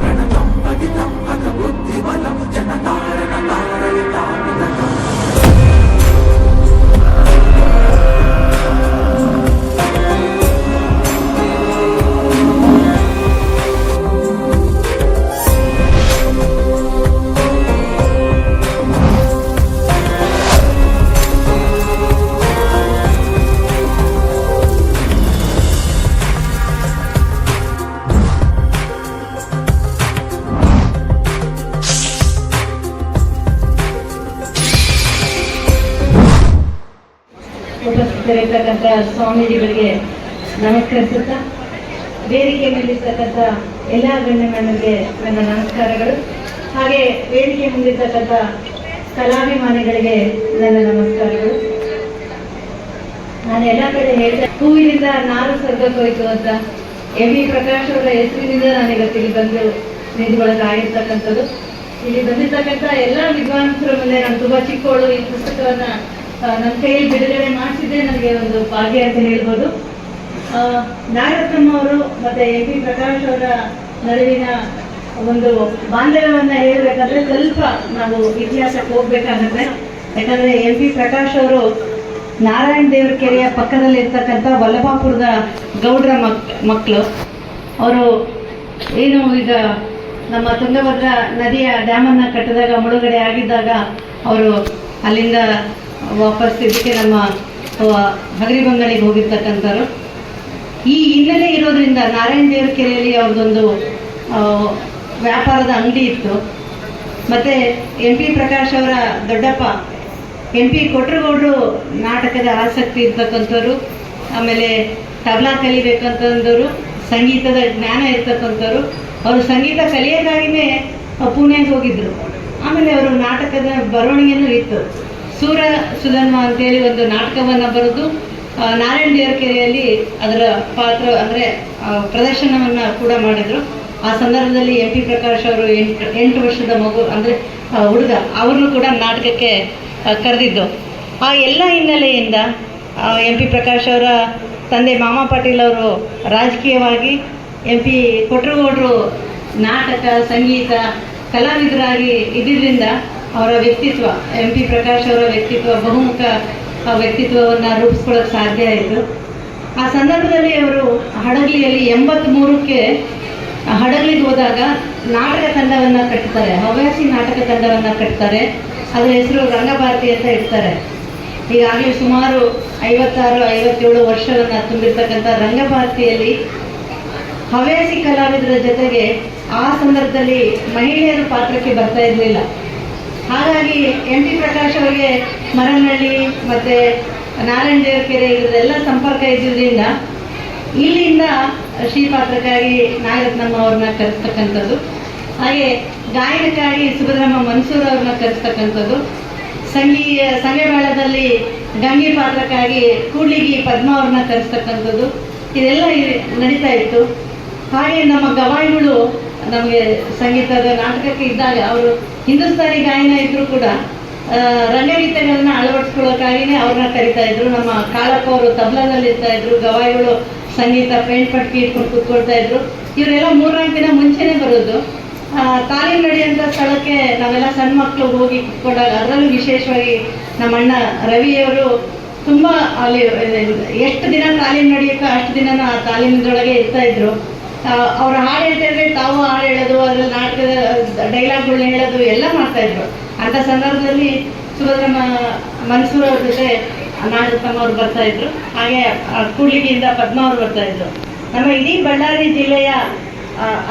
प्रणतं पतितं पद बुद्धिबलं जनतारणतारयतापितम् ಸ್ವಾಮೀಜಿಗಳಿಗೆ ನಮಸ್ಕರಿಸುತ್ತಾ, ವೇದಿಕೆ ಮೇಲಿರ್ತಕ್ಕಂಥ ಎಲ್ಲ ಗಣ್ಯಮಾನ್ಯರಿಗೆ ನನ್ನ ನಮಸ್ಕಾರಗಳು. ಹಾಗೆ ವೇದಿಕೆ ಮುಂದಿರ್ತಕ್ಕಂಥ ಕಲಾಭಿಮಾನಿಗಳಿಗೆ ನನ್ನ ನಮಸ್ಕಾರಗಳು. ನಾನು ಎಲ್ಲ ಕಡೆ ಹೇಳ್ತಾ ಹೂವಿನಿಂದ ನಾನು ಸ್ವರ್ಗಕ್ಕೆ ಅಂತ ಎಂ ವಿ ಪ್ರಕಾಶ್ ಅವರ ಹೆಸರಿನಿಂದ ನಾನು ತಿಳಿ ಬಂದು ಆಗಿರ್ತಕ್ಕಂಥದ್ದು ಇಲ್ಲಿ ಬಂದಿರ್ತಕ್ಕಂಥ ಎಲ್ಲ ವಿದ್ವಾಂಸರ ಮುಂದೆ ನಾನು ತುಂಬಾ ಚಿಕ್ಕವಳು, ಈ ಪುಸ್ತಕವನ್ನ ನನ್ನ ಕೈಯಲ್ಲಿ ಬಿಡುಗಡೆ ಮಾಡಿಸಿದ್ದೆ, ನನಗೆ ಒಂದು ಭಾಗ್ಯ ಅಂತ ಹೇಳ್ಬೋದು. ನಾಗರತ್ನಮ್ಮ ಅವರು ಮತ್ತೆ ಎಂ ಪಿ ಪ್ರಕಾಶ್ ಅವರ ನಡುವಿನ ಒಂದು ಬಾಂಧವ್ಯವನ್ನ ಹೇಳಬೇಕಾದ್ರೆ ಸ್ವಲ್ಪ ನಾವು ಇತಿಹಾಸಕ್ಕೆ ಹೋಗ್ಬೇಕಾಗತ್ತೆ. ಯಾಕಂದ್ರೆ ಎಂ ಪಿ ಪ್ರಕಾಶ್ ಅವರು ನಾರಾಯಣ ದೇವರ ಕೆರೆಯ ಪಕ್ಕದಲ್ಲಿ ಇರ್ತಕ್ಕಂಥ ವಲ್ಲಭಾಪುರದ ಗೌಡ್ರ ಮಕ್ ಮಕ್ಕಳು ಅವರು ಏನು ಈಗ ನಮ್ಮ ತುಂಗಭದ್ರಾ ನದಿಯ ಡ್ಯಾಮನ್ನು ಕಟ್ಟಿದಾಗ ಮುಳುಗಡೆ ಆಗಿದ್ದಾಗ ಅವರು ಅಲ್ಲಿಂದ ವಾಪಸ್ ಇದಕ್ಕೆ ನಮ್ಮ ಅಹ್, ಹಗರಿಬಂಗಳಿಗೆ ಹೋಗಿರ್ತಕ್ಕಂಥವ್ರು. ಈ ಹಿನ್ನೆಲೆ ಇರೋದ್ರಿಂದ ನಾರಾಯಣ ದೇವರ ಕೆರೆಯಲ್ಲಿ ಅವ್ರದ್ದೊಂದು ವ್ಯಾಪಾರದ ಅಂಗಡಿ ಇತ್ತು. ಮತ್ತೆ ಎಂ ಪಿ ಪ್ರಕಾಶ್ ಅವರ ದೊಡ್ಡಪ್ಪ ಎಂ ಪಿ ಕೊಟ್ರಗೌಡರು ನಾಟಕದ ಆಸಕ್ತಿ ಇರ್ತಕ್ಕಂಥವ್ರು ಆಮೇಲೆ ತಬಲಾ ಕಲಿಬೇಕಂತಂದವರು ಸಂಗೀತದ ಜ್ಞಾನ ಇರ್ತಕ್ಕಂಥವ್ರು. ಅವರು ಸಂಗೀತ ಕಲಿಯೋದಾಗಿನೇ ಪುಣೆಗೆ ಹೋಗಿದ್ರು. ಆಮೇಲೆ ಅವರು ನಾಟಕದ ಬರವಣಿಗೆನೂ ಇತ್ತು. ಸೂರ ಸುಧನ್ಮ ಅಂತೇಳಿ ಒಂದು ನಾಟಕವನ್ನು ಬರೆದು ನಾರಾಯಣ ಕೆರೆಯಲ್ಲಿ ಅದರ ಪಾತ್ರ ಅಂದರೆ ಪ್ರದರ್ಶನವನ್ನು ಕೂಡ ಮಾಡಿದರು. ಆ ಸಂದರ್ಭದಲ್ಲಿ ಎಂ ಪಿ ಪ್ರಕಾಶ್ ಅವರು ಎಂಟು ಎಂಟು ವರ್ಷದ ಮಗು ಅಂದರೆ ಹುಡುಗ, ಅವ್ರನ್ನೂ ಕೂಡ ನಾಟಕಕ್ಕೆ ಕರೆದಿದ್ದು. ಆ ಎಲ್ಲ ಹಿನ್ನೆಲೆಯಿಂದ ಎಂ ಪಿ ಪ್ರಕಾಶ್ ಅವರ ತಂದೆ ಮಾಮ ಪಾಟೀಲ್ ಅವರು ರಾಜಕೀಯವಾಗಿ ಎಂ ಪಿ ಕೊಟ್ರಗೌಡರು ನಾಟಕ, ಸಂಗೀತ, ಕಲಾವಿದರಾಗಿ ಇದ್ದಿದ್ದರಿಂದ ಅವರ ವ್ಯಕ್ತಿತ್ವ ಎಂ ಪಿ ಪ್ರಕಾಶ್ ಅವರ ವ್ಯಕ್ತಿತ್ವ, ಬಹುಮುಖ ವ್ಯಕ್ತಿತ್ವವನ್ನು ರೂಪಿಸ್ಕೊಳ್ಳೋಕೆ ಸಾಧ್ಯ ಆಯಿತು ಆ ಸಂದರ್ಭದಲ್ಲಿ ಅವರು ಹಡಗಲಿಯಲ್ಲಿ ಎಂಬತ್ತ್ಮೂರಕ್ಕೆ ಹಡಗಲಿಗೆ ಹೋದಾಗ ನಾಟಕ ತಂಡವನ್ನು ಕಟ್ತಾರೆ, ಹವ್ಯಾಸಿ ನಾಟಕ ತಂಡವನ್ನು ಕಟ್ತಾರೆ. ಅದರ ಹೆಸರು ರಂಗಭಾರತಿ ಅಂತ ಇಡ್ತಾರೆ. ಈಗಾಗಲೇ ಸುಮಾರು ಐವತ್ತಾರು, ಐವತ್ತೇಳು ವರ್ಷವನ್ನು ತುಂಬಿರ್ತಕ್ಕಂಥ ರಂಗಭಾರತಿಯಲ್ಲಿ ಹವ್ಯಾಸಿ ಕಲಾವಿದರ ಜೊತೆಗೆ ಆ ಸಂದರ್ಭದಲ್ಲಿ ಮಹಿಳೆಯರು ಪಾತ್ರಕ್ಕೆ ಬರ್ತಾ ಇರಲಿಲ್ಲ. ಹಾಗಾಗಿ ಎಂ ಪಿ ಪ್ರಕಾಶ್ ಅವರಿಗೆ ಮರನಹಳ್ಳಿ ಮತ್ತು ನಾರಾಯಣ ದೇವರ ಕೆರೆ ಇದರೆಲ್ಲ ಸಂಪರ್ಕ ಇದ್ದಿದ್ದರಿಂದ ಇಲ್ಲಿಂದ ಶ್ರೀಪಾತ್ರಕ್ಕಾಗಿ ನಾಗರತ್ನಮ್ಮ ಅವ್ರನ್ನ ಕರೆಸ್ತಕ್ಕಂಥದ್ದು. ಹಾಗೆ ಗಾಯನಕ್ಕಾಗಿ ಸುಭದ್ರಮ್ಮ ಮನ್ಸೂರ್ ಅವ್ರನ್ನ ಕರೆಸ್ತಕ್ಕಂಥದ್ದು. ಸಂಗೀ ಸಂಘಮೇಳದಲ್ಲಿ ಗಂಗೆ ಪಾತ್ರಕ್ಕಾಗಿ ಕೂಡ್ಲಿಗಿ ಪದ್ಮ ಅವ್ರನ್ನ ಕರೆಸ್ತಕ್ಕಂಥದ್ದು. ಇದೆಲ್ಲ ನಡೀತಾ ಇತ್ತು. ಹಾಗೆ ನಮ್ಮ ಗವಾಯಿಗಳು ನಮಗೆ ಸಂಗೀತದ ನಾಟಕಕ್ಕೆ ಇದ್ದಾಗ ಅವರು ಹಿಂದೂಸ್ತಾನಿ ಗಾಯನ ಇದ್ರೂ ಕೂಡ ರಂಗಗೀತೆಗಳನ್ನ ಅಳವಡಿಸ್ಕೊಳ್ಳೋಕ್ಕಾಗಿನೇ ಅವ್ರನ್ನ ಕರಿತಾ ಇದ್ರು. ನಮ್ಮ ಕಾಳಪ್ಪ ಅವರು ತಬ್ಲಾದಲ್ಲಿ ಇರ್ತಾ ಇದ್ರು, ಗವಾಯಿಗಳು ಸಂಗೀತ ಪೇಂಟ್ ಪಟ್ಟಿ ಇಟ್ಕೊಂಡು ಕೂತ್ಕೊಳ್ತಾ ಇದ್ರು. ಇವರೆಲ್ಲ ಮೂರ್ನಾಲ್ಕು ದಿನ ಮುಂಚೆನೆ ಬರೋದು. ತಾಲೀಮ್ ನಡೆಯುವಂಥ ಸ್ಥಳಕ್ಕೆ ನಾವೆಲ್ಲ ಸಣ್ಣ ಮಕ್ಕಳು ಹೋಗಿ ಕುತ್ಕೊಂಡಾಗ ಅದರಲ್ಲೂ ವಿಶೇಷವಾಗಿ ನಮ್ಮ ಅಣ್ಣ ರವಿಯವರು ತುಂಬ ಅಲ್ಲಿ ಎಷ್ಟು ದಿನ ತಾಲೀಮ್ ನಡೆಯುತ್ತೋ ಅಷ್ಟು ದಿನ ಆ ತಾಲೀಮಿನೊಳಗೆ ಇರ್ತಾ ಇದ್ರು. ಅವ್ರ ಹಾಡು ಹೇಳ್ತಿದ್ರೆ ತಾವು ಹಾಡು ಹೇಳೋದು ಅದ್ರ ನಾಟಕದ ಡೈಲಾಗ್ಗಳನ್ನ ಹೇಳೋದು ಎಲ್ಲ ಮಾಡ್ತಾ ಇದ್ರು. ಅಂತ ಸಂದರ್ಭದಲ್ಲಿ ಸುಭದ್ರಮ್ಮ ಮನ್ಸೂರ್ ಅವ್ರ ಜೊತೆ ನಾಗರತ್ನಮ್ಮ ಅವ್ರು ಬರ್ತಾ ಇದ್ರು. ಹಾಗೆ ಕೂಡ್ಲಿಗಿಯಿಂದ ಪದ್ಮ ಅವ್ರು ಬರ್ತಾ ಇದ್ರು. ನಮ್ಮ ಇಡೀ ಬಳ್ಳಾರಿ ಜಿಲ್ಲೆಯ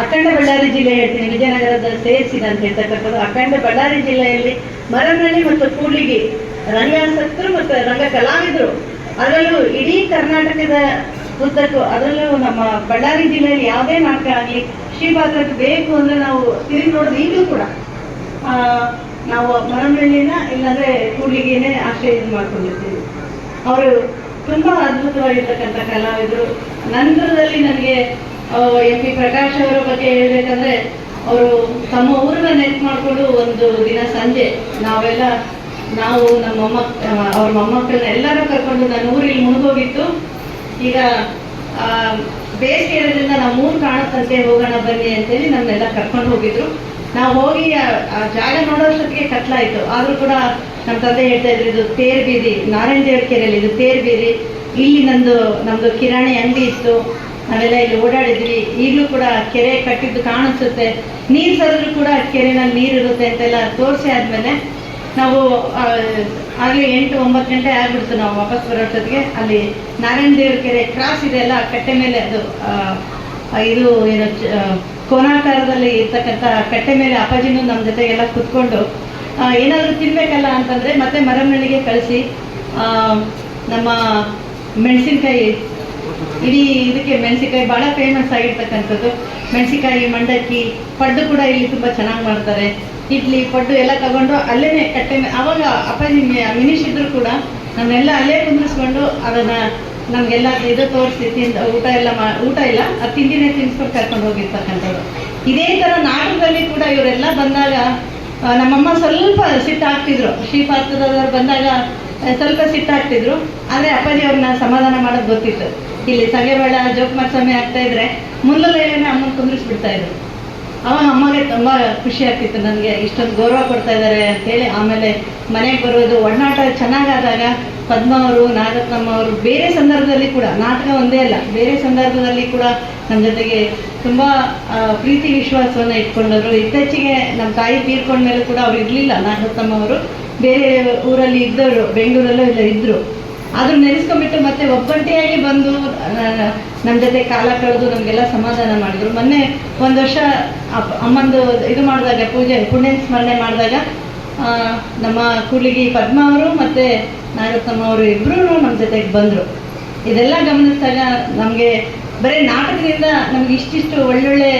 ಅಖಂಡ ಬಳ್ಳಾರಿ ಜಿಲ್ಲೆ ಹೇಳ್ತೀನಿ, ವಿಜಯನಗರದ ಸೇರಿಸಿದ ಅಂತ ಹೇಳ್ತಕ್ಕಂಥದ್ದು. ಅಖಂಡ ಬಳ್ಳಾರಿ ಜಿಲ್ಲೆಯಲ್ಲಿ ಮರನಹಳ್ಳಿ ಮತ್ತು ಕೂಡ್ಲಿಗಿ ರಂಗಾಸಕ್ತರು ಮತ್ತು ರಂಗ ಕಲಾವಿದರು ಅದರಲ್ಲೂ ಇಡೀ ಕರ್ನಾಟಕದ ಉದ್ದಕ್ಕೂ ಅದರಲ್ಲೂ ನಮ್ಮ ಬಳ್ಳಾರಿ ಜಿಲ್ಲೆಯಲ್ಲಿ ಯಾವುದೇ ನಾಟಕ ಆಗಲಿ ಶ್ರೀಪಾತ್ರಕ್ಕೆ ಬೇಕು ಅಂದ್ರೆ ನಾವು ತಿರುಗಿ ನೋಡೋದು ಈಗಲೂ ಕೂಡ ಆ, ನಾವು ಮರಮಳ್ಳಿನ ಇಲ್ಲಾಂದ್ರೆ ಕೂಡ್ಲಿಗೆನೆ ಆಶ್ರಯ ಮಾಡ್ಕೊಂಡಿರ್ತೀವಿ. ಅವರು ತುಂಬಾ ಅದ್ಭುತವಾಗಿರ್ತಕ್ಕಂಥ ಕಲಾವಿದರು. ನಂತರದಲ್ಲಿ ನನಗೆ ಎಂ ಪಿ ಪ್ರಕಾಶ್ ಅವರ ಬಗ್ಗೆ ಹೇಳ್ಬೇಕಂದ್ರೆ ಅವರು ತಮ್ಮ ಊರನ್ನ ನೆನ್ಪು ಮಾಡಿಕೊಂಡು ಒಂದು ದಿನ ಸಂಜೆ ನಾವೆಲ್ಲ ನಾವು ನಮ್ಮ ಮೊಮ್ಮಕ್ ಅವ್ರ ಮೊಮ್ಮಕ್ಕಳನ್ನ ಎಲ್ಲರೂ ಕರ್ಕೊಂಡು ನನ್ನ ಊರಿಗೆ ಮುಳುಗೋಗಿತ್ತು. ಈಗ ಬೇಸಿಗೆ ಇರೋದ್ರಿಂದ ನಾವು ಮೂರು ಕಾಣುತ್ತಂತೆ ಹೋಗೋಣ ಬನ್ನಿ ಅಂತೇಳಿ ನಮ್ಮನ್ನೆಲ್ಲ ಕರ್ಕೊಂಡು ಹೋಗಿದ್ರು. ನಾವು ಹೋಗಿ, ಆ- ಜಾಗ ನೋಡೋಷ್ಟೊತ್ತಿಗೆ ಕತ್ಲಾಯ್ತು. ಆದ್ರೂ ಕೂಡ ನಮ್ಮ ತಂದೆ ಹೇಳ್ತಾ ಇದ್ರು, ಇದು ತೇರ್ ಬೀದಿ ನಾರಾಯಣ ದೇವ್ರ ಕೆರೆಯಲ್ಲಿ ಇದು ತೇರ್ ಬೀದಿ. ಇಲ್ಲಿ ನಂದು, ನಮ್ದು ಕಿರಾಣಿ ಅಂಗಡಿ ಇತ್ತು. ನಾವೆಲ್ಲ ಇಲ್ಲಿ ಓಡಾಡಿದ್ವಿ. ಈಗಲೂ ಕೂಡ ಕೆರೆ ಕಟ್ಟಿದ್ದು ಕಾಣಿಸುತ್ತೆ. ನೀರು ಸರಿದ್ರು ಕೂಡ ಕೆರೆನಲ್ಲಿ ನೀರು ಇರುತ್ತೆ ಅಂತೆಲ್ಲ ತೋರಿಸಿ ಆದ್ಮೇಲೆ ನಾವು ಆಗ್ಲೇ ಎಂಟು, ಒಂಬತ್ತು ಗಂಟೆ ಆಗ್ಬಿಡ್ತು ನಾವು ವಾಪಸ್ ಬರೋಷ್ಟೊತ್ತಿಗೆ ಅಲ್ಲಿ ನಾರಾಯಣ ದೇವ್ರ ಕೆರೆ ಕ್ರಾಸ್ ಇದೆ ಅಲ್ಲ, ಕಟ್ಟೆ ಮೇಲೆ ಅದು ಇದು ಏನು ಕೋನಾಕಾರದಲ್ಲಿ ಇರ್ತಕ್ಕಂಥ ಕಟ್ಟೆ ಮೇಲೆ ಅಪ್ಪಾಜಿನೂ ನಮ್ಮ ಜೊತೆಗೆಲ್ಲ ಕುತ್ಕೊಂಡು ಏನಾದರೂ ತಿನ್ಬೇಕಲ್ಲ ಅಂತಂದ್ರೆ ಮತ್ತೆ ಮರಮಳ್ಳಿಗೆ ಕಳಿಸಿ ನಮ್ಮ ಮೆಣಸಿನ್ಕಾಯಿ, ಇಡೀ ಇದಕ್ಕೆ ಮೆಣಸಿನಕಾಯಿ ಭಾಳ ಫೇಮಸ್ ಆಗಿರ್ತಕ್ಕಂಥದ್ದು. ಮೆಣಸಿನಕಾಯಿ, ಮಂಡಕ್ಕಿ, ಪಡ್ಡು ಕೂಡ ಇಲ್ಲಿ ತುಂಬ ಚೆನ್ನಾಗಿ ಮಾಡ್ತಾರೆ. ಇಡ್ಲಿ, ಪಡ್ಡು ಎಲ್ಲ ತಗೊಂಡು ಅಲ್ಲೇ ಕಟ್ಟೆ ಅವಾಗ ಅಪ್ಪಾಜಿ ಮಿನಿಷ್ ಇದ್ರು ಕೂಡ ನನ್ನೆಲ್ಲ ಅಲ್ಲೇ ಕುಂದಿಸ್ಕೊಂಡು ಅದನ್ನ ನಮಗೆಲ್ಲ ಇದು ತೋರಿಸಿ ತಿಂದ ಊಟ ಎಲ್ಲ ಮಾ ಊಟ ಇಲ್ಲ ಆ ತಿಂಡಿನೇ ತಿನ್ಸ್ಕೊಂಡು ಕರ್ಕೊಂಡು ಹೋಗಿರ್ತಕ್ಕಂಥವ್ರು. ಇದೇ ಥರ ನಾಟಕದಲ್ಲಿ ಕೂಡ ಇವರೆಲ್ಲ ಬಂದಾಗ ನಮ್ಮಮ್ಮ ಸ್ವಲ್ಪ ಸಿಟ್ಟಾಗ್ತಿದ್ರು ಶ್ರೀಪಾತ್ರದವ್ರು ಬಂದಾಗ ಸ್ವಲ್ಪ ಸಿಟ್ಟಾಗ್ತಿದ್ರು ಆದರೆ ಅಪ್ಪಾಜಿ ಅವ್ರನ್ನ ಸಮಾಧಾನ ಮಾಡೋದು ಗೊತ್ತಿತ್ತು. ಇಲ್ಲಿ ಸಗೆಬೇಡ ಜೋಕ್ ಸ್ವಾಮಿ ಆಗ್ತಾ ಇದ್ರೆ ಮುಂದಲೇನೆ ಅಮ್ಮನ ಕುಂದ್ರಿಸ್ಬಿಡ್ತಾ ಇದ್ರು. ಅವಾಗ ಅಮ್ಮಗೆ ತುಂಬ ಖುಷಿ ಆಗ್ತಿತ್ತು ನನಗೆ. ಇಷ್ಟೊಂದು ಗೌರವ ಕೊಡ್ತಾ ಇದ್ದಾರೆ ಅಂತೇಳಿ ಆಮೇಲೆ ಮನೆಗೆ ಬರೋದು ಒಡನಾಟ ಚೆನ್ನಾಗಾದಾಗ ಪದ್ಮ ಅವರು ನಾಗರತ್ನಮ್ಮ ಅವರು ಬೇರೆ ಸಂದರ್ಭದಲ್ಲಿ ಕೂಡ, ನಾಟಕ ಒಂದೇ ಅಲ್ಲ, ಬೇರೆ ಸಂದರ್ಭದಲ್ಲಿ ಕೂಡ ನನ್ನ ಜೊತೆಗೆ ತುಂಬ ಪ್ರೀತಿ ವಿಶ್ವಾಸವನ್ನು ಇಟ್ಕೊಂಡವರು. ಇತ್ತೀಚೆಗೆ ನಮ್ಮ ತಾಯಿ ತೀರ್ಕೊಂಡ ಮೇಲೆ ಕೂಡ ಅವ್ರು ಇರಲಿಲ್ಲ ನಾಗರತ್ನಮ್ಮ ಅವರು ಬೇರೆ ಊರಲ್ಲಿ ಇದ್ದವರು, ಬೆಂಗಳೂರಲ್ಲೂ ಇಲ್ಲ ಇದ್ದರು ಆದರೂ ನೆನೆಸ್ಕೊಂಡ್ಬಿಟ್ಟು ಮತ್ತೆ ಒಬ್ಬಂಟಿಯಾಗಿ ಬಂದು ನಮ್ಮ ಜೊತೆ ಕಾಲ ಕಳೆದು ನಮಗೆಲ್ಲ ಸಮಾಧಾನ ಮಾಡಿದ್ರು. ಮೊನ್ನೆ ಒಂದು ವರ್ಷ ಅಮ್ಮಂದು ಇದು ಮಾಡಿದಾಗ, ಪೂಜೆ ಪುಣ್ಯ ಸ್ಮರಣೆ ಮಾಡಿದಾಗ ನಮ್ಮ ಕೂಲಿಗಿ ಪದ್ಮ ಅವರು ಮತ್ತು ನಾಗರತ್ನಮ್ಮ ಅವರು ಇಬ್ಬರೂ ನಮ್ಮ ಜೊತೆಗೆ ಬಂದರು. ಇದೆಲ್ಲ ಗಮನಿಸಿದಾಗ ನಮಗೆ ಬರೀ ನಾಟಕದಿಂದ ನಮ್ಗೆ ಇಷ್ಟಿಷ್ಟು ಒಳ್ಳೊಳ್ಳೆ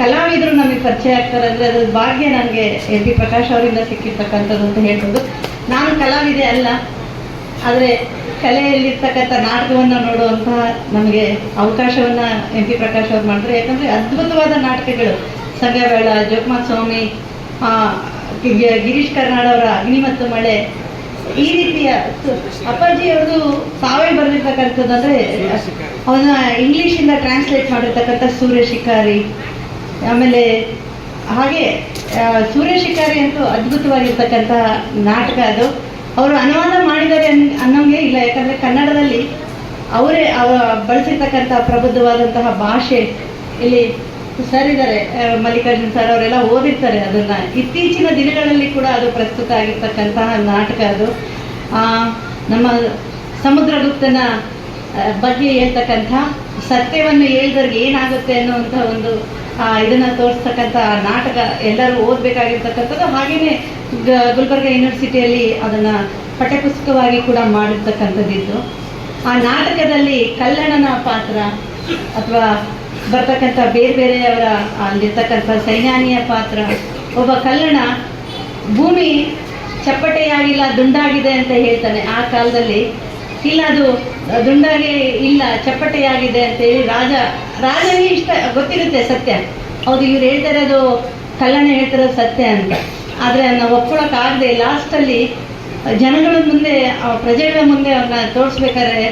ಕಲಾವಿದರು ನಮಗೆ ಪರಿಚಯ ಆಗ್ತಾರೆ. ಅಂದರೆ ಅದ್ರ ಭಾಗ್ಯ ನನಗೆ ಎಲ್ ಬಿ ಪ್ರಕಾಶ್ ಅವರಿಂದ ಸಿಕ್ಕಿರ್ತಕ್ಕಂಥದ್ದು ಅಂತ ಹೇಳ್ಬೋದು. ನಾನು ಕಲಾವಿದೆ ಅಲ್ಲ. ಆದರೆ ಕಲೆಯಲ್ಲಿರ್ತಕ್ಕಂಥ ನಾಟಕವನ್ನು ನೋಡುವಂತಹ ನಮಗೆ ಅವಕಾಶವನ್ನ ಎಂ ಪಿ ಪ್ರಕಾಶ್ ಅವ್ರು ಮಾಡಿದ್ರು. ಯಾಕಂದ್ರೆ ಅದ್ಭುತವಾದ ನಾಟಕಗಳು. ಸಂಗಬೇಳ ಜೋಕ್ಮಾ ಸ್ವಾಮಿ ಗಿರೀಶ್ ಕರ್ನಾಡ್ ಅವರ ಅಗ್ನಿ ಮತ್ತು ಮಳೆ. ಈ ರೀತಿಯ ಸು- ಅಪ್ಪಾಜಿ ಅವರು ತಾವೇ ಬರೆದಿರ್ತಕ್ಕಂಥದ್ದು ಅಂದ್ರೆ ಅವನ್ನ ಇಂಗ್ಲೀಷಿಂದ ಟ್ರಾನ್ಸ್ಲೇಟ್ ಮಾಡಿರ್ತಕ್ಕಂಥ ಸೂರ್ಯ ಶಿಕಾರಿ. ಆಮೇಲೆ ಹಾಗೆ ಸೂರ್ಯ ಶಿಕಾರಿ ಅಂತೂ ಅದ್ಭುತವಾಗಿರ್ತಕ್ಕಂಥ ನಾಟಕ ಅದು. ಅವರು ಅನುವಾದ ಮಾಡಿದ್ದಾರೆ ಅನ್ ಅನ್ನೋಂಗೆ ಇಲ್ಲ. ಯಾಕಂದ್ರೆ ಕನ್ನಡದಲ್ಲಿ ಅವರೇ ಅವ ಬಳಸಿರ್ತಕ್ಕಂಥ ಪ್ರಬುದ್ಧವಾದಂತಹ ಭಾಷೆ ಇಲ್ಲಿ ಸರ್ ಇದ್ದಾರೆ ಮಲ್ಲಿಕಾರ್ಜುನ್ ಸರ್ ಅವರೆಲ್ಲ ಓದಿರ್ತಾರೆ ಅದನ್ನ. ಇತ್ತೀಚಿನ ದಿನಗಳಲ್ಲಿ ಕೂಡ ಅದು ಪ್ರಸ್ತುತ ಆಗಿರ್ತಕ್ಕಂತಹ ನಾಟಕ ಅದು. ಆ, ನಮ್ಮ ಸಮುದ್ರಗುಪ್ತನ ಬಗ್ಗೆ ಹೇಳ್ತಕ್ಕಂಥ ಸತ್ಯವನ್ನು ಹೇಳಿದವ್ರಿಗೆ ಏನಾಗುತ್ತೆ ಅನ್ನುವಂಥ ಒಂದು ಇದನ್ನ ತೋರಿಸ್ತಕ್ಕಂಥ ನಾಟಕ ಎಲ್ಲರೂ ಓದಬೇಕಾಗಿರ್ತಕ್ಕಂಥದ್ದು. ಹಾಗೆಯೇ ಗುಲ್ಬರ್ಗ ಯೂನಿವರ್ಸಿಟಿಯಲ್ಲಿ ಅದನ್ನು ಪಠ್ಯಪುಸ್ತಕವಾಗಿ ಕೂಡ ಮಾಡಿರ್ತಕ್ಕಂಥದ್ದಿತ್ತು. ಆ ನಾಟಕದಲ್ಲಿ ಕಲ್ಲಣ್ಣನ ಪಾತ್ರ ಅಥವಾ ಬರ್ತಕ್ಕಂಥ ಬೇರೆ ಬೇರೆಯವರ ಅಲ್ಲಿರ್ತಕ್ಕಂಥ ಸೈನ್ಯಾನಿಯ ಪಾತ್ರ. ಒಬ್ಬ ಕಲ್ಲಣ ಭೂಮಿ ಚಪ್ಪಟೆಯಾಗಿಲ್ಲ, ದುಂಡಾಗಿದೆ ಅಂತ ಹೇಳ್ತಾನೆ. ಆ ಕಾಲದಲ್ಲಿ ಇಲ್ಲ, ಅದು ದುಂಡಾಗಿ ಇಲ್ಲ, ಚಪ್ಪಟೆಯಾಗಿದೆ ಅಂತ ಹೇಳಿ ರಾಜ, ರಾಜನಿಗೆ ಇಷ್ಟ, ಗೊತ್ತಿರುತ್ತೆ ಸತ್ಯ. ಹೌದು, ಇವ್ರು ಹೇಳ್ತಾರೆ ಅದು ಕಲ್ಲಣ ಹೇಳ್ತಿರೋದು ಸತ್ಯ ಅಂತ. ಆದರೆ ನಾವು ಒಪ್ಕೊಳ್ಳೋಕ್ಕಾಗದೆ ಲಾಸ್ಟಲ್ಲಿ ಜನಗಳ ಮುಂದೆ ಪ್ರಜೆಗಳ ಮುಂದೆ ಅವ್ರನ್ನ ತೋರಿಸ್ಬೇಕಾದ್ರೆ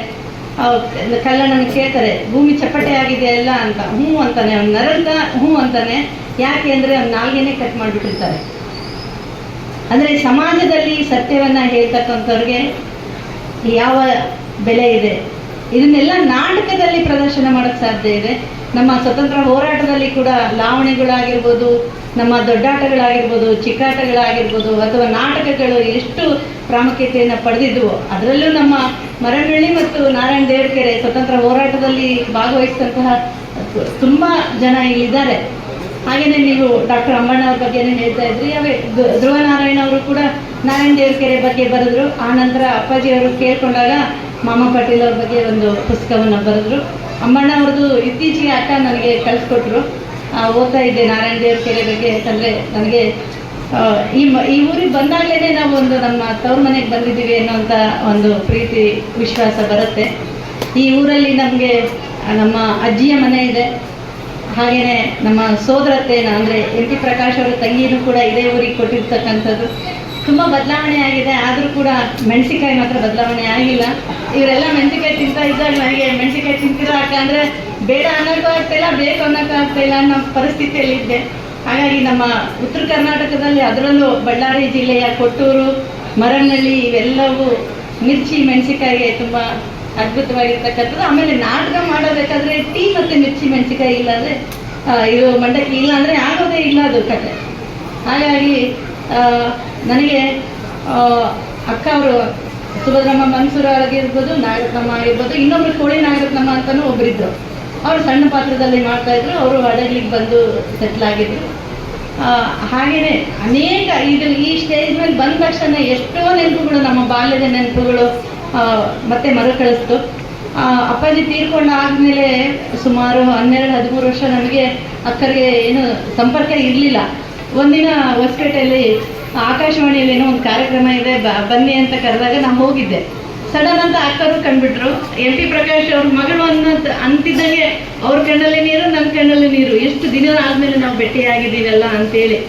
ಕಲ್ಲಣ್ಣನ ಕೇಳ್ತಾರೆ, ಭೂಮಿ ಚಪ್ಪಟೆ ಆಗಿದೆ ಅಲ್ಲ ಅಂತ, ಹ್ಞೂ ಅಂತಾನೆ, ಅವ್ನ ನರಂತ ಹ್ಞೂ ಅಂತಾನೆ, ಯಾಕೆ ಅಂದರೆ ಅವ್ನ ನಾಲ್ಗೆನೆ ಕಟ್ ಮಾಡಿಬಿಟ್ಟಿರ್ತಾರೆ. ಅಂದರೆ ಸಮಾಜದಲ್ಲಿ ಸತ್ಯವನ್ನ ಹೇಳ್ತಕ್ಕಂಥವ್ರಿಗೆ ಯಾವ ಬೆಲೆ ಇದೆ? ಇದನ್ನೆಲ್ಲ ನಾಟಕದಲ್ಲಿ ಪ್ರದರ್ಶನ ಮಾಡೋಕ್ಕೆ ಸಾಧ್ಯ ಇದೆ. ನಮ್ಮ ಸ್ವತಂತ್ರ ಹೋರಾಟದಲ್ಲಿ ಕೂಡ ಲಾವಣಿಗಳಾಗಿರ್ಬೋದು ನಮ್ಮ ದೊಡ್ಡಾಟಗಳಾಗಿರ್ಬೋದು, ಚಿಕ್ಕಾಟಗಳಾಗಿರ್ಬೋದು ಅಥವಾ ನಾಟಕಗಳು ಎಷ್ಟು ಪ್ರಾಮುಖ್ಯತೆಯನ್ನು ಪಡೆದಿದ್ವು, ಅದರಲ್ಲೂ ನಮ್ಮ ಮರನಹಳ್ಳಿ ಮತ್ತು ನಾರಾಯಣ ದೇವರಕೆರೆ ಸ್ವತಂತ್ರ ಹೋರಾಟದಲ್ಲಿ ಭಾಗವಹಿಸಿದಂತಹ ತುಂಬ ಜನ ಇಲ್ಲಿದ್ದಾರೆ. ಹಾಗೇನೆ ನೀವು ಡಾಕ್ಟರ್ ಅಮ್ಮಣ್ಣ ಅವ್ರ ಬಗ್ಗೆನೇ ಹೇಳ್ತಾ ಇದ್ರಿ, ಅವೇ ಧ್ರು- ಧ್ರುವ ನಾರಾಯಣ ಅವರು ಕೂಡ ನಾರಾಯಣ ದೇವರಕೆರೆ ಬಗ್ಗೆ ಬರೆದ್ರು. ಆ ನಂತರ ಅಪ್ಪಾಜಿ ಅವರು ಕೇಳ್ಕೊಂಡಾಗ ಮಾಮ ಪಾಟೀಲ್ ಅವ್ರ ಬಗ್ಗೆ ಒಂದು ಪುಸ್ತಕವನ್ನು ಬರೆದ್ರು. ಅಮ್ಮಣ್ಣ ಅವ್ರದ್ದು ಇತ್ತೀಚೆಗೆ ಅಕ್ಕ ನನಗೆ ಕಳಿಸ್ಕೊಟ್ರು. ಓದ್ತಾ ಇದ್ದೆ ನಾರಾಯಣ ದೇವ್ರ ಕೆರೆ ಬಗ್ಗೆ. ಯಾಕಂದರೆ ನನಗೆ ಈ ಈ ಊರಿಗೆ ಬಂದಾಗಲೇ ನಾವು ಒಂದು ನಮ್ಮ ತವ್ರ ಮನೆಗೆ ಬಂದಿದ್ದೀವಿ ಅನ್ನೋಂಥ ಒಂದು ಪ್ರೀತಿ, ವಿಶ್ವಾಸ ಬರುತ್ತೆ. ಈ ಊರಲ್ಲಿ ನಮಗೆ ನಮ್ಮ ಅಜ್ಜಿಯ ಮನೆ ಇದೆ. ಹಾಗೆಯೇ ನಮ್ಮ ಸೋದರತ್ತೆ ಅಂದರೆ ಎಂ ಪಿ ಪ್ರಕಾಶ್ ಅವರ ತಂಗಿನೂ ಕೂಡ ಇದೇ ಊರಿಗೆ ಕೊಟ್ಟಿರ್ತಕ್ಕಂಥದ್ದು. ತುಂಬ ಬದಲಾವಣೆ ಆಗಿದೆ. ಆದರೂ ಕೂಡ ಮೆಣಸಿಕಾಯಿ ಮಾತ್ರ ಬದಲಾವಣೆ ಆಗಿಲ್ಲ. ಇವರೆಲ್ಲ ಮೆಣಸಿಕಾಯಿ ತಿಂತಾ ಇದ್ದಾಗ ನನಗೆ ಮೆಣಸಿಕಾಯಿ ತಿಂತಿರೋ ಅಂದರೆ ಬೇಡ ಅನ್ನೋಕ್ಕೂ ಆಗ್ತಾಯಿಲ್ಲ ಬೇಕು ಅನ್ನೋಕ್ಕೂ ಆಗ್ತಾಯಿಲ್ಲ ಅನ್ನೋ ಪರಿಸ್ಥಿತಿಯಲ್ಲಿದ್ದೆ. ಹಾಗಾಗಿ ನಮ್ಮ ಉತ್ತರ ಕರ್ನಾಟಕದಲ್ಲಿ ಅದರಲ್ಲೂ ಬಳ್ಳಾರಿ ಜಿಲ್ಲೆಯ ಕೊಟ್ಟೂರು ಮರನಹಳ್ಳಿ ಇವೆಲ್ಲವೂ ಮಿರ್ಚಿ ಮೆಣಸಿಕಾಯಿಗೆ ತುಂಬ ಅದ್ಭುತವಾಗಿರ್ತಕ್ಕಂಥದ್ದು. ಆಮೇಲೆ ನಾಟಕ ಮಾಡಬೇಕಾದ್ರೆ ಟೀ ಮತ್ತು ಮಿರ್ಚಿ ಮೆಣಸಿಕಾಯಿ ಇಲ್ಲಾಂದರೆ ಇದು ಮಂಡಕ್ಕಿ ಇಲ್ಲ ಅಂದರೆ ಆಗೋದೇ ಇಲ್ಲ ಅದು ಕತೆ ಹಾಗಾಗಿ ನನಗೆ ಅಕ್ಕ ಅವರು ಸುಭದ್ರಮ್ಮ ಮನ್ಸೂರ ಆಗಿರ್ಬೋದು ನಾಗರತ್ನಮ್ಮ ಆಗಿರ್ಬೋದು, ಇನ್ನೊಬ್ರು ಕೋಳಿ ನಾಗರತ್ನಮ್ಮ ಅಂತಲೂ ಒಬ್ಬರಿದ್ದರು ಅವರು ಸಣ್ಣ ಪಾತ್ರದಲ್ಲಿ ಮಾಡ್ತಾ ಇದ್ರು, ಅವರು ಹಡಗ್ಲಿಗೆ ಬಂದು ಸೆಟ್ಲ್ ಆಗಿದ್ರು. ಹಾಗೆಯೇ ಅನೇಕ ಇದು ಈ ಸ್ಟೇಜ್ ಮೇಲೆ ಬಂದ ತಕ್ಷಣ ಎಷ್ಟೋ ನೆನಪುಗಳು, ನಮ್ಮ ಬಾಲ್ಯದ ನೆನಪುಗಳು ಮತ್ತೆ ಮರುಕಳಿಸ್ತು ಅಪ್ಪಾಜಿ ತೀರ್ಕೊಂಡು ಆದಮೇಲೆ ಸುಮಾರು ಹನ್ನೆರಡು, ಹದಿಮೂರು ವರ್ಷ ನಮಗೆ ಅಕ್ಕರಿಗೆ ಏನು ಸಂಪರ್ಕ ಇರಲಿಲ್ಲ. ಒಂದಿನ ಹೊಸಪೇಟೆಯಲ್ಲಿ ಆಕಾಶವಾಣಿಯಲ್ಲಿ ಏನೋ ಒಂದು ಕಾರ್ಯಕ್ರಮ ಇದೆ ಬನ್ನಿ ಅಂತ ಕರೆದಾಗ ನಾನು ಹೋಗಿದ್ದೆ. ಸಡನ್ ಅಂತ ಅಕ್ಕರು ಕಂಡ್ಬಿಟ್ರು, ಎಲ್ ಪಿ ಪ್ರಕಾಶ್ ಅವ್ರ ಮಗಳು ಅನ್ನೋದು ಅಂತಿದ್ದಂಗೆ ಅವ್ರ ಕಣ್ಣಲ್ಲಿ ನೀರು ನನ್ನ ಕಣ್ಣಲ್ಲಿ ನೀರು. ಎಷ್ಟು ದಿನ ಆದ್ಮೇಲೆ ನಾವು ಭೇಟಿಯಾಗಿದ್ದೀವಲ್ಲ ಅಂತೇಳಿ.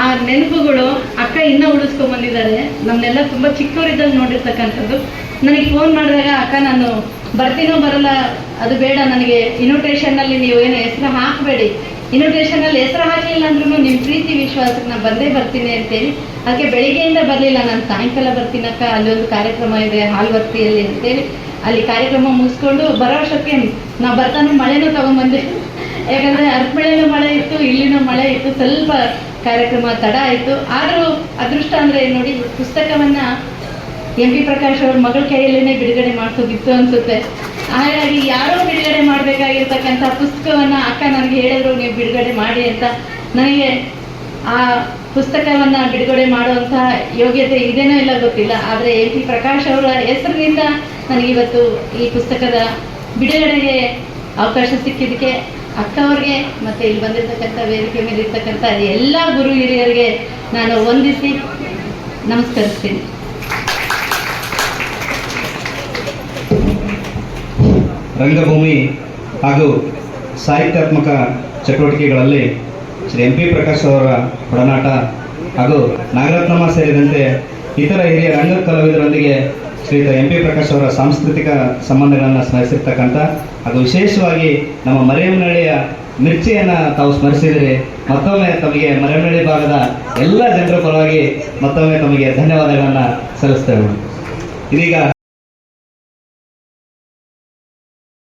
ಆ ನೆನಪುಗಳು ಅಕ್ಕ ಇನ್ನೂ ಉಳಿಸ್ಕೊಂಡ್ಬಂದಿದ್ದಾರೆ ನಮ್ಮನ್ನೆಲ್ಲ ತುಂಬ ಚಿಕ್ಕವರಿದ್ದಾಗ ನೋಡಿರ್ತಕ್ಕಂಥದ್ದು. ನನಗೆ ಫೋನ್ ಮಾಡಿದಾಗ, ಅಕ್ಕ, ನಾನು ಬರ್ತೀನೋ ಬರಲ್ಲ, ಅದು ಬೇಡ, ನನಗೆ ಇನ್ವಿಟೇಷನ್ನಲ್ಲಿ ನೀವು ಏನು ಹೆಸರು ಹಾಕಬೇಡಿ. ಇನ್ವಿಟೇಷನಲ್ಲಿ ಹೆಸರು ಹಾಕಲಿಲ್ಲ ಅಂದ್ರೂ ನಿಮ್ಮ ಪ್ರೀತಿ ವಿಶ್ವಾಸಕ್ಕೆ ನಾನು ಬಂದೇ ಬರ್ತೀನಿ ಅಂತೇಳಿ. ಅದಕ್ಕೆ ಬೆಳಿಗ್ಗೆಯಿಂದ ಬರಲಿಲ್ಲ, ನಾನು ಸಾಯಂಕಾಲ ಬರ್ತೀನಕ್ಕ, ಅಲ್ಲಿ ಒಂದು ಕಾರ್ಯಕ್ರಮ ಇದೆ ಹಾಲ್ವರ್ತಿಯಲ್ಲಿ ಅಂತೇಳಿ. ಅಲ್ಲಿ ಕಾರ್ಯಕ್ರಮ ಮುಗಿಸ್ಕೊಂಡು ಬರೋ ವರ್ಷಕ್ಕೆ ನಾವು ಬರ್ತಾನೆ ಮಳೆನೂ ತಗೊಂಡ್ಬಂದೆ ಯಾಕಂದರೆ ಅರ್ಪಣೆಯಲ್ಲೂ ಮಳೆ ಇತ್ತು, ಇಲ್ಲಿನೂ ಮಳೆ ಇತ್ತು, ಸ್ವಲ್ಪ ಕಾರ್ಯಕ್ರಮ ತಡ ಆಯಿತು. ಆದರೂ ಅದೃಷ್ಟ ಅಂದರೆ ನೋಡಿ ಪುಸ್ತಕವನ್ನು ಎಂ ಪಿ ಪ್ರಕಾಶ್ ಅವ್ರ ಮಗಳ ಕೈಯಲ್ಲೇ ಬಿಡುಗಡೆ ಮಾಡಿಸೋದಿತ್ತು ಅನಿಸುತ್ತೆ. ಹಾಗಾಗಿ ಯಾರೋ ಬಿಡುಗಡೆ ಮಾಡಬೇಕಾಗಿರ್ತಕ್ಕಂಥ ಪುಸ್ತಕವನ್ನು ಅಕ್ಕ ನನಗೆ ಹೇಳಿದ್ರು, ನೀವು ಬಿಡುಗಡೆ ಮಾಡಿ ಅಂತ. ನನಗೆ ಆ ಪುಸ್ತಕವನ್ನು ಬಿಡುಗಡೆ ಮಾಡುವಂತಹ ಯೋಗ್ಯತೆ ಇದೇನೋ ಇಲ್ಲ ಗೊತ್ತಿಲ್ಲ. ಆದರೆ ಎ ಪಿ ಪ್ರಕಾಶ್ ಅವರ ಹೆಸರಿನಿಂದ ನನಗಿವತ್ತು ಈ ಪುಸ್ತಕದ ಬಿಡುಗಡೆಗೆ ಅವಕಾಶ ಸಿಕ್ಕಿದ್ದಕ್ಕೆ ಅಕ್ಕವ್ರಿಗೆ ಮತ್ತು ಇಲ್ಲಿ ಬಂದಿರತಕ್ಕಂಥ ವೇದಿಕೆ ಮೇಲೆ ಇರ್ತಕ್ಕಂಥ ಎಲ್ಲ ಗುರು ಹಿರಿಯರಿಗೆ ನಾನು ವಂದಿಸಿ ನಮಸ್ಕರಿಸ್ತೀನಿ. ರಂಗಭೂಮಿ ಹಾಗೂ ಸಾಹಿತ್ಯಾತ್ಮಕ ಚಟುವಟಿಕೆಗಳಲ್ಲಿ ಶ್ರೀ ಎಂ ಪಿ ಪ್ರಕಾಶ್ ಅವರ ಒಡನಾಟ ಹಾಗೂ ನಾಗರತ್ನಮ್ಮ ಸೇರಿದಂತೆ ಇತರ ಹಿರಿಯ ರಂಗ ಕಲಾವಿದರೊಂದಿಗೆ ಶ್ರೀಯುತ ಎಂ ಪಿ ಪ್ರಕಾಶ್ ಅವರ ಸಾಂಸ್ಕೃತಿಕ ಸಂಬಂಧಗಳನ್ನು ಸ್ಮರಿಸಿರ್ತಕ್ಕಂಥ ಹಾಗೂ ವಿಶೇಷವಾಗಿ ನಮ್ಮ ಮರೆಯಮನಹಳ್ಳಿಯ ಮಿರ್ಚಿಯನ್ನು ತಾವು ಸ್ಮರಿಸಿದರೆ ಮತ್ತೊಮ್ಮೆ ತಮಗೆ ಮರೆಯಮನಹಳ್ಳಿ ಭಾಗದ ಎಲ್ಲ ಜನರ ಪರವಾಗಿ ಮತ್ತೊಮ್ಮೆ ತಮಗೆ ಧನ್ಯವಾದಗಳನ್ನು ಸಲ್ಲಿಸ್ತೇವೆ. ಇದೀಗ